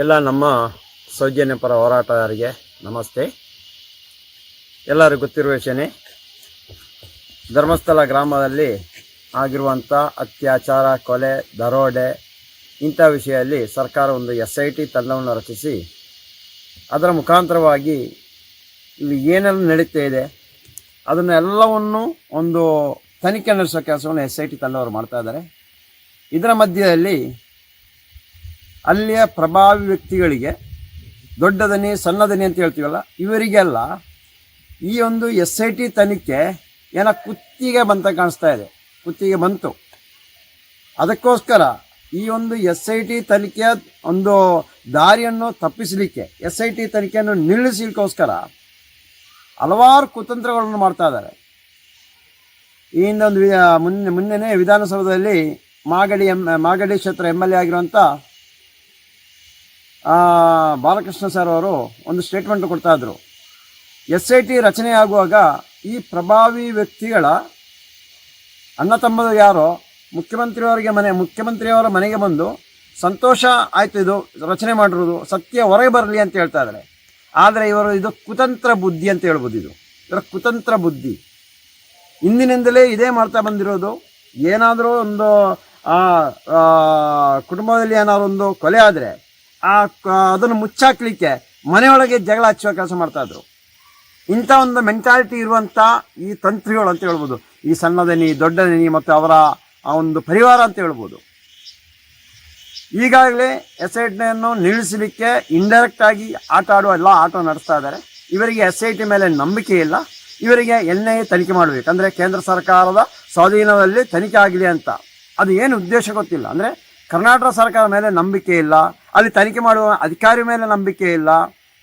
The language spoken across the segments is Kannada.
ಎಲ್ಲ ನಮ್ಮ ಸೌಜನ್ಯ ಪರ ನಮಸ್ತೆ. ಎಲ್ಲರಿಗೂ ಗೊತ್ತಿರುವ ವಿಷಯನೇ, ಧರ್ಮಸ್ಥಳ ಗ್ರಾಮದಲ್ಲಿ ಆಗಿರುವಂಥ ಅತ್ಯಾಚಾರ, ಕೊಲೆ, ದರೋಡೆ ಇಂಥ ವಿಷಯದಲ್ಲಿ ಸರ್ಕಾರ ಒಂದು ಎಸ್ ಐ ಟಿ ತಂಡವನ್ನು ರಚಿಸಿ, ಅದರ ಮುಖಾಂತರವಾಗಿ ಇಲ್ಲಿ ಏನೆಲ್ಲ ನಡೀತಾ ಇದೆ, ಅದನ್ನೆಲ್ಲವನ್ನು ಒಂದು ತನಿಖೆ ನಡೆಸೋ ಕೆಲಸವನ್ನು ಎಸ್ ಐ ಟಿ ತಂಡವರು ಮಾಡ್ತಾ ಇದ್ದಾರೆ. ಇದರ ಮಧ್ಯದಲ್ಲಿ ಅಲ್ಲಿಯ ಪ್ರಭಾವಿ ವ್ಯಕ್ತಿಗಳಿಗೆ ದೊಡ್ಡದನಿ, ಸಣ್ಣದನಿ ಸಣ್ಣ ದನಿ ಅಂತ ಹೇಳ್ತೀವಲ್ಲ, ಇವರಿಗೆಲ್ಲ ಈ ಒಂದು ಎಸ್ ಐ ಟಿ ತನಿಖೆ ಏನೋ ಕುತ್ತಿಗೆ ಬಂತ ಕಾಣಿಸ್ತಾ ಇದೆ. ಕುತ್ತಿಗೆ ಬಂತು. ಅದಕ್ಕೋಸ್ಕರ ಈ ಒಂದು ಎಸ್ ಐ ಟಿ ತನಿಖೆಯ ಒಂದು ದಾರಿಯನ್ನು ತಪ್ಪಿಸಲಿಕ್ಕೆ ಎಸ್ ಐ ಟಿ ತನಿಖೆಯನ್ನು ನಿಲ್ಲಿಸಲಿಕ್ಕೋಸ್ಕರ ಹಲವಾರು ಕುತಂತ್ರಗಳನ್ನು ಮಾಡ್ತಾ ಇದ್ದಾರೆ. ಈ ಹಿಂದೊಂದು ಮುನ್ನೆ, ಮುನ್ನೆನೇ ವಿಧಾನಸೌಧದಲ್ಲಿ ಮಾಗಡಿ ಎಂ, ಮಾಗಡಿ ಕ್ಷೇತ್ರ ಎಂ ಎಲ್ ಎ ಆಗಿರುವಂಥ ಬಾಲಕೃಷ್ಣ ಸರ್ ಅವರು ಒಂದು ಸ್ಟೇಟ್ಮೆಂಟ್ ಕೊಡ್ತಾ ಇದ್ರು. ಎಸ್ ಐ ಟಿ ರಚನೆ ಆಗುವಾಗ ಈ ಪ್ರಭಾವಿ ವ್ಯಕ್ತಿಗಳ ಅಣ್ಣ ತಮ್ಮದು ಯಾರೋ, ಮುಖ್ಯಮಂತ್ರಿಯವರಿಗೆ ಮನೆ, ಮುಖ್ಯಮಂತ್ರಿಯವರ ಮನೆಗೆ ಬಂದು ಸಂತೋಷ ಆಯ್ತು ಇದು ರಚನೆ ಮಾಡಿರೋದು, ಸತ್ಯ ಹೊರಗೆ ಬರಲಿ ಅಂತ ಹೇಳ್ತಾ ಇದ್ದಾರೆ. ಆದರೆ ಇವರು ಇದು ಕುತಂತ್ರ ಬುದ್ಧಿ ಅಂತ ಹೇಳ್ಬೋದು ಇದು. ಇವರ ಕುತಂತ್ರ ಬುದ್ಧಿ. ಇಂದಿನಿಂದಲೇ ಇದೇ ಮಾಡ್ತಾ ಬಂದಿರೋದು. ಏನಾದರೂ ಒಂದು ಕುಟುಂಬದಲ್ಲಿ ಏನಾದ್ರು ಒಂದು ಕೊಲೆ ಆದರೆ ಆ ಅದನ್ನು ಮುಚ್ಚಾಕ್ಲಿಕ್ಕೆ ಮನೆಯೊಳಗೆ ಜಗಳ ಹಚ್ಚುವ ಕೆಲಸ ಮಾಡ್ತಾ ಇದ್ರು. ಇಂಥ ಒಂದು ಮೆಂಟಾಲಿಟಿ ಇರುವಂಥ ಈ ತಂತ್ರಿಗಳು ಅಂತ ಹೇಳ್ಬೋದು. ಈ ಸಣ್ಣದನಿ ದೊಡ್ಡದನಿ ಮತ್ತು ಅವರ ಆ ಒಂದು ಪರಿವಾರ ಅಂತ ಹೇಳ್ಬೋದು. ಈಗಾಗಲೇ ಎಸ್ ಐ ಟಿಯನ್ನು ನಿಲ್ಲಿಸಲಿಕ್ಕೆ ಇಂಡೈರೆಕ್ಟ್ ಆಗಿ ಆಟ ಆಡುವ ಎಲ್ಲ ಆಟ ನಡೆಸ್ತಾ ಇದ್ದಾರೆ. ಇವರಿಗೆ ಎಸ್ ಐ ಟಿ ಮೇಲೆ ನಂಬಿಕೆ ಇಲ್ಲ. ಇವರಿಗೆ ಎನ್ ಐ ಎ ತನಿಖೆ ಮಾಡಬೇಕು. ಅಂದರೆ ಕೇಂದ್ರ ಸರ್ಕಾರದ ಸ್ವಾಧೀನದಲ್ಲಿ ತನಿಖೆ ಆಗಲಿ ಅಂತ. ಅದು ಏನು ಉದ್ದೇಶ ಗೊತ್ತಿಲ್ಲ. ಅಂದರೆ ಕರ್ನಾಟಕ ಸರ್ಕಾರ ಮೇಲೆ ನಂಬಿಕೆ ಇಲ್ಲ. ಅಲ್ಲಿ ತನಿಖೆ ಮಾಡುವ ಅಧಿಕಾರಿ ಮೇಲೆ ನಂಬಿಕೆ ಇಲ್ಲ.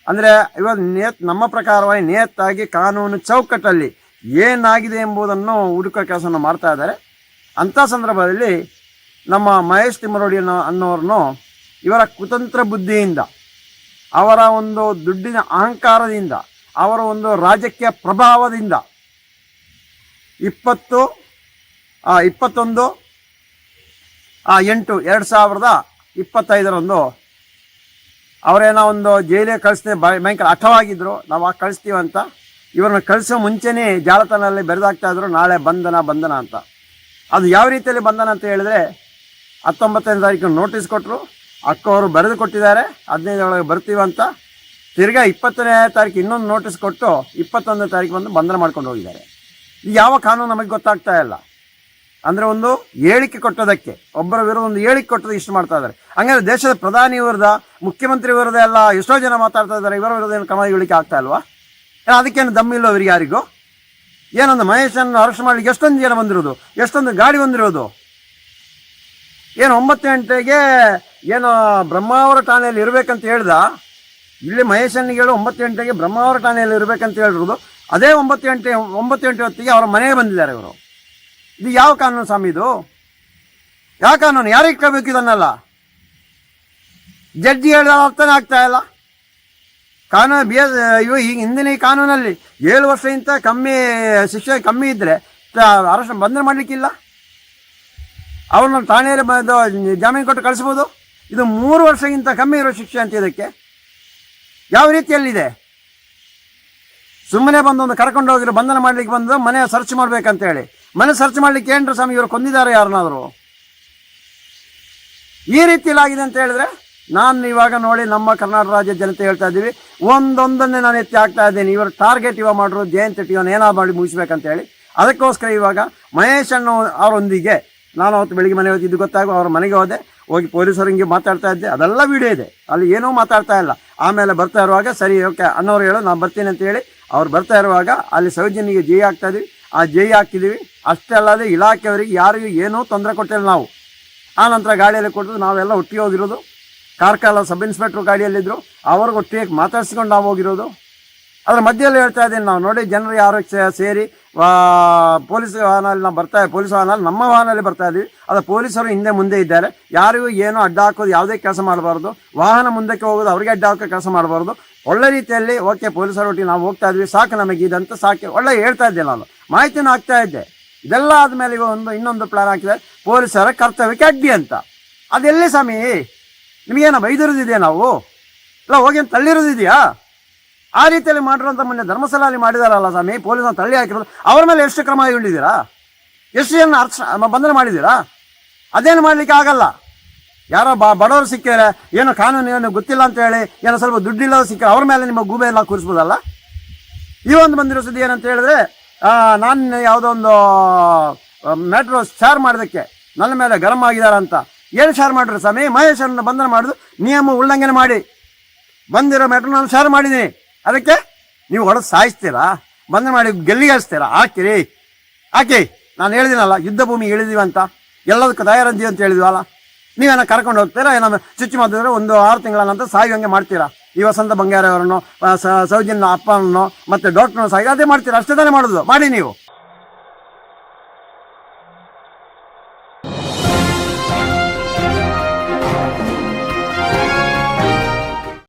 ಅಂದರೆ ಇವಾಗ ನೇತ್, ನಮ್ಮ ಪ್ರಕಾರವಾಗಿ ನೇತಾಗಿ ಕಾನೂನು ಚೌಕಟ್ಟಲ್ಲಿ ಏನಾಗಿದೆ ಎಂಬುದನ್ನು ಹುಡುಕೋ ಕೆಲಸವನ್ನು ಮಾಡ್ತಾ ಇದ್ದಾರೆ. ಅಂಥ ಸಂದರ್ಭದಲ್ಲಿ ನಮ್ಮ ಮಹೇಶ್ ತಿಮ್ಮರೋಡಿ ಅನ್ನೋ ಅನ್ನೋರನ್ನು ಇವರ ಕುತಂತ್ರ ಬುದ್ಧಿಯಿಂದ, ಅವರ ಒಂದು ದುಡ್ಡಿನ ಅಹಂಕಾರದಿಂದ, ಅವರ ಒಂದು ರಾಜಕೀಯ ಪ್ರಭಾವದಿಂದ ಇಪ್ಪತ್ತು ಇಪ್ಪತ್ತೊಂದು ಎಂಟು, ಎರಡು ಸಾವಿರದ ಇಪ್ಪತ್ತೈದರಂದು ಅವರೇನೋ ಒಂದು ಜೈಲಿಗೆ ಕಳಿಸ್ತೇವೆ ಭಯಂಕರ ಹಠವಾಗಿದ್ದರು ನಾವು ಆ ಕಳಿಸ್ತೀವಂತ ಇವ್ರನ್ನ ಕಳಿಸೋ ಮುಂಚೆನೇ ಜಾಲತಾಣದಲ್ಲಿ ಬೆರೆದಾಗ್ತಾ ಇದ್ರು, ನಾಳೆ ಬಂಧನ ಬಂಧನ ಅಂತ. ಅದು ಯಾವ ರೀತಿಯಲ್ಲಿ ಬಂಧನ ಅಂತ ಹೇಳಿದ್ರೆ, ಹತ್ತೊಂಬತ್ತನೇ ತಾರೀಕು ನೋಟಿಸ್ ಕೊಟ್ಟರು ಅಕ್ಕವರು ಬರೆದು ಕೊಟ್ಟಿದ್ದಾರೆ ಹದಿನೈದರೊಳಗೆ ಬರ್ತೀವಿ ಅಂತ. ತಿರ್ಗಾ ಇಪ್ಪತ್ತನೇ ತಾರೀಕು ಇನ್ನೊಂದು ನೋಟಿಸ್ ಕೊಟ್ಟು ಇಪ್ಪತ್ತೊಂದನೇ ತಾರೀಕು ಬಂದು ಬಂಧನ ಮಾಡ್ಕೊಂಡು ಹೋಗಿದ್ದಾರೆ. ಯಾವ ಕಾನೂನು ನಮಗೆ ಗೊತ್ತಾಗ್ತಾ ಇಲ್ಲ. ಅಂದರೆ ಒಂದು ಹೇಳಿಕೆ ಕೊಟ್ಟೋದಕ್ಕೆ. ಒಬ್ಬರ ವಿರುದ್ಧ ಒಂದು ಹೇಳಿಕೆ ಕೊಟ್ಟದ್ದು ಇಷ್ಟು ಮಾಡ್ತಾ ಇದ್ದಾರೆ. ಹಂಗಾದ್ರೆ ದೇಶದ ಪ್ರಧಾನಿ ವಿರುದ್ಧ, ಮುಖ್ಯಮಂತ್ರಿ ವಿರುದ್ಧ ಎಲ್ಲ ಎಷ್ಟೋ ಜನ ಮಾತಾಡ್ತಾ ಇದ್ದಾರೆ. ಇವರ ವಿರುದ್ಧ ಏನು ಕ್ರಮ ಇಳಿಕೆ ಆಗ್ತಾ ಇಲ್ವಾ? ಏನು ಅದಕ್ಕೇನು ದಮ್ಮಿಲ್ಲ ಅವರಿಗೆ ಯಾರಿಗೂ? ಏನೊಂದು ಮಹೇಶನ್ನು ಅರೆಸ್ಟ್ ಮಾಡ್ಲಿಕ್ಕೆ ಎಷ್ಟೊಂದು ಜನ ಬಂದಿರೋದು? ಎಷ್ಟೊಂದು ಗಾಡಿ ಬಂದಿರೋದು? ಏನು ಒಂಬತ್ತು ಗಂಟೆಗೆ ಏನು ಬ್ರಹ್ಮಾವರ ಠಾಣೆಯಲ್ಲಿ ಇರಬೇಕಂತ ಹೇಳ್ದ? ಇಲ್ಲಿ ಮಹೇಶನಿಗೆ ಹೇಳು ಒಂಬತ್ತು ಗಂಟೆಗೆ ಬ್ರಹ್ಮಾವರ ಠಾಣೆಯಲ್ಲಿ ಇರಬೇಕಂತ ಹೇಳಿರೋದು. ಅದೇ ಒಂಬತ್ತು ಗಂಟೆ ಒಂಬತ್ತು ಗಂಟೆ ಹೊತ್ತಿಗೆ ಅವರ ಮನೆಗೆ ಬಂದಿದ್ದಾರೆ ಇವರು. ಇದು ಯಾವ ಕಾನೂನು ಸ್ವಾಮಿ ಇದು? ಯಾವ ಕಾನೂನು? ಯಾರಿಗೆ ಇಟ್ಕೋಬೇಕು ಇದನ್ನೆಲ್ಲ? ಜಡ್ಜಿ ಹೇಳಿದ ಅರ್ಥನೇ ಆಗ್ತಾ ಇಲ್ಲ. ಕಾನೂನು ಬಿ ಎಸ್, ಇವು ಈಗ ಹಿಂದಿನ ಈ ಕಾನೂನಲ್ಲಿ ಏಳು ವರ್ಷಕ್ಕಿಂತ ಕಮ್ಮಿ ಶಿಕ್ಷೆ ಕಮ್ಮಿ ಇದ್ದರೆ ಅರೆಸ್ಟ್ ಬಂಧನ ಮಾಡಲಿಕ್ಕಿಲ್ಲ. ಅವ್ರನ್ನ ಠಾಣೆಯಲ್ಲಿ ಬಂದು ಜಾಮೀನು ಕೊಟ್ಟು ಕಳಿಸ್ಬೋದು. ಇದು ಮೂರು ವರ್ಷಕ್ಕಿಂತ ಕಮ್ಮಿ ಇರೋ ಶಿಕ್ಷೆ ಅಂತ ಇದಕ್ಕೆ. ಯಾವ ರೀತಿಯಲ್ಲಿದೆ? ಸುಮ್ಮನೆ ಬಂದು ಒಂದು ಕರ್ಕೊಂಡು ಹೋಗಿರೋ ಬಂಧನ ಮಾಡ್ಲಿಕ್ಕೆ ಬಂದು ಮನೆ ಸರ್ಚ್ ಮಾಡ್ಬೇಕಂತ ಹೇಳಿ ಮನೆ ಸರ್ಚ್ ಮಾಡಲಿಕ್ಕೆ ಏನ್ರ ಸ್ವಾಮಿ ಇವರು ಕೊಂದಿದ್ದಾರೆ ಯಾರನ್ನಾದ್ರು? ಈ ರೀತಿಯಲ್ಲಾಗಿದೆ ಅಂತ ಹೇಳಿದ್ರೆ ನಾನು ಇವಾಗ ನೋಡಿ ನಮ್ಮ ಕರ್ನಾಟಕ ರಾಜ್ಯ ಜನತೆ ಹೇಳ್ತಾ ಇದ್ದೀವಿ, ಒಂದೊಂದನ್ನೇ ನಾನು ಎತ್ತಿ ಆಗ್ತಾ ಇದ್ದೀನಿ. ಇವರು ಟಾರ್ಗೆಟ್ ಇವಾಗ ಮಾಡ್ರು, ಜಯಂತಿ ಟಿವನ್ ಏನಾದ್ರು ಮಾಡಿ ಮುಗಿಸ್ಬೇಕಂತ ಹೇಳಿ. ಅದಕ್ಕೋಸ್ಕರ ಇವಾಗ ಮಹೇಶ್ ಅಣ್ಣ ಅವರೊಂದಿಗೆ ನಾನು ಅವತ್ತು ಬೆಳಿಗ್ಗೆ ಮನೆ ಹೋಗಿ ಇದು ಗೊತ್ತಾಗೋ ಅವ್ರ ಮನೆಗೆ ಹೋದೆ, ಹೋಗಿ ಪೊಲೀಸರಿಗೆ ಮಾತಾಡ್ತಾ ಇದ್ದೆ. ಅದೆಲ್ಲ ವಿಡಿಯೋ ಇದೆ. ಅಲ್ಲಿ ಏನೂ ಮಾತಾಡ್ತಾ ಇಲ್ಲ. ಆಮೇಲೆ ಬರ್ತಾ ಇರುವಾಗ, ಸರಿ ಓಕೆ ಅಣ್ಣವ್ರು ಹೇಳು, ನಾನು ಬರ್ತೀನಿ ಅಂತ ಹೇಳಿ, ಅವ್ರು ಬರ್ತಾ ಇರುವಾಗ ಅಲ್ಲಿ ಸೌಜನ್ಯಿಗೆ ಜೈ ಆಗ್ತಾ ಇದೀವಿ. ಆ ಜೈ ಹಾಕಿದ್ದೀವಿ ಅಷ್ಟೇ ಅಲ್ಲದೆ ಇಲಾಖೆಯವರಿಗೆ ಯಾರಿಗೂ ಏನೂ ತೊಂದರೆ ಕೊಟ್ಟಿಲ್ಲ ನಾವು. ಆ ನಂತರ ಗಾಡಿಯಲ್ಲಿ ಕೊಟ್ಟು ನಾವೆಲ್ಲ ಒಟ್ಟಿಗೆ ಹೋಗಿರೋದು. ಕಾರ್ಕಾಲ ಸಬ್ ಇನ್ಸ್ಪೆಕ್ಟ್ರು ಗಾಡಿಯಲ್ಲಿದ್ದರು ಅವ್ರಿಗೆ ಒಟ್ಟಿಗೆ ಮಾತಾಡಿಸ್ಕೊಂಡು ನಾವು ಹೋಗಿರೋದು. ಅದರ ಮಧ್ಯದಲ್ಲಿ ಹೇಳ್ತಾ ಇದ್ದೀನಿ ನಾವು. ನೋಡಿ ಜನರು ಯಾರು ಸೇರಿ ಪೊಲೀಸ್ ವಾಹನಲ್ಲಿ ನಾವು ಬರ್ತಾ, ಪೊಲೀಸ್ ವಾಹನಲ್ಲಿ ನಮ್ಮ ವಾಹನಲ್ಲಿ ಬರ್ತಾ ಇದ್ದೀವಿ. ಅದು ಪೊಲೀಸರು ಹಿಂದೆ ಮುಂದೆ ಇದ್ದಾರೆ. ಯಾರಿಗೂ ಏನು ಅಡ್ಡ ಹಾಕೋದು, ಯಾವುದೇ ಕೆಲಸ ಮಾಡಬಾರ್ದು. ವಾಹನ ಮುಂದಕ್ಕೆ ಹೋಗೋದು, ಅವ್ರಿಗೆ ಅಡ್ಡ ಹಾಕೋ ಕೆಲಸ ಮಾಡಬಾರ್ದು. ಒಳ್ಳೆ ರೀತಿಯಲ್ಲಿ, ಓಕೆ, ಪೊಲೀಸರ ಒಟ್ಟಿಗೆ ನಾವು ಹೋಗ್ತಾ ಇದ್ವಿ. ಸಾಕು ನಮಗೆ ಇದಂತ ಸಾಕು. ಒಳ್ಳೆ ಹೇಳ್ತಾ ಇದ್ದೆ ನಾನು. ಮಾಹಿತಿನ ಆಗ್ತಾ ಇದ್ದೆ. ಇದೆಲ್ಲ ಆದಮೇಲೆ ಈಗ ಒಂದು, ಇನ್ನೊಂದು ಪ್ಲಾನ್ ಹಾಕಿದೆ ಪೊಲೀಸರ ಕರ್ತವ್ಯಕ್ಕೆ ಅಡ್ಡಿ ಅಂತ. ಅದೆಲ್ಲಿ ಸ್ವಾಮಿ? ನಿಮಗೇನು ಬೈದಿರೋದಿದೆಯಾ ನಾವು? ಇಲ್ಲ, ಹೋಗಿ ತಳ್ಳಿರೋದಿದೆಯಾ? ಆ ರೀತಿಯಲ್ಲಿ ಮಾಡಿರೋಂಥ ಮೊನ್ನೆ ಧರ್ಮಸ್ಥಳದಲ್ಲಿ ಮಾಡಿದಾರಲ್ಲ ಸ್ವಾಮಿ ಪೊಲೀಸನ್ನು ತಳ್ಳಿ ಹಾಕಿರೋದು. ಅವ್ರ ಮೇಲೆ ಎಷ್ಟು ಕ್ರಮ ಕೈಗೊಂಡಿದ್ದೀರಾ? ಎಷ್ಟು ಜನ ಅರ್ಥ ಬಂಧನ ಮಾಡಿದ್ದೀರಾ? ಅದೇನು ಮಾಡಲಿಕ್ಕೆ ಆಗಲ್ಲ? ಯಾರೋ ಬ ಬಡವರು ಸಿಕ್ಕಿದ್ರೆ ಏನೋ ಕಾನೂನು ಏನೋ ಗೊತ್ತಿಲ್ಲ ಅಂತ ಹೇಳಿ ಏನೋ ಸ್ವಲ್ಪ ದುಡ್ಡಿಲ್ಲದ ಸಿಕ್ಕರೆ ಅವ್ರ ಮೇಲೆ ನಿಮ್ಮ ಗೂಬೆ ಎಲ್ಲ ಕೂರಿಸ್ಬೋದಲ್ಲ? ಈ ಒಂದು ಬಂದಿರೋ ಸುದ್ದಿ ಏನಂತ ಹೇಳಿದ್ರೆ ನಾನು ಯಾವುದೋ ಒಂದು ಮ್ಯಾಟ್ರೋ ಶೇರ್ ಮಾಡೋದಕ್ಕೆ ನನ್ನ ಮೇಲೆ ಗರಂ ಆಗಿದ್ದಾರೆ ಅಂತ. ಏನು ಶೇರ್ ಮಾಡಿದ್ರು ಸ್ವಾಮಿ? ಮಹೇಶರನ್ನ ಬಂಧನ ಮಾಡೋದು ನಿಯಮ ಉಲ್ಲಂಘನೆ ಮಾಡಿ. ಬಂದಿರೋ ಮ್ಯಾಟ್ರ್ ನಾನು ಶೇರ್ ಮಾಡಿದ್ದೀನಿ. ಅದಕ್ಕೆ ನೀವು ಹೊಡೆದು ಸಾಯಿಸ್ತೀರಾ? ಬಂಧನ ಮಾಡಿ ಗೆಲ್ಲಿಗೆ ಹಚ್ತೀರಾ ಹಾಕಿರಿ. ಹಾಕಿ. ನಾನು ಹೇಳಿದಿನಲ್ಲ ಯುದ್ಧ ಭೂಮಿ ಇಳಿದೀವಿ ಅಂತ. ಎಲ್ಲದಕ್ಕೂ ದಯಾರಂಜಿ ಅಂತ ಹೇಳಿದ್ವಲ್ಲ ನೀವೇನ ಕರ್ಕೊಂಡು ಹೋಗ್ತೀರಾ? ಏನೋ ಚುಚ್ಚು ಮಾಡಿದ್ರೆ ಒಂದು ಆರು ತಿಂಗಳ ನಂತರ ಸಾಯುವಂಗೆ ಮಾಡ್ತೀರಾ? ಈ ವಸಂತ ಬಂಗಾರವರನ್ನು ಸೌಜನ್ಯ ಅಪ್ಪನನ್ನು ಮತ್ತೆ ಡಾಕ್ಟರ್ನ ಸಾಯಿ ಅದೇ ಮಾಡ್ತೀರಾ? ಅಷ್ಟೇ ತಾನೇ ಮಾಡೋದು. ಮಾಡಿ ನೀವು.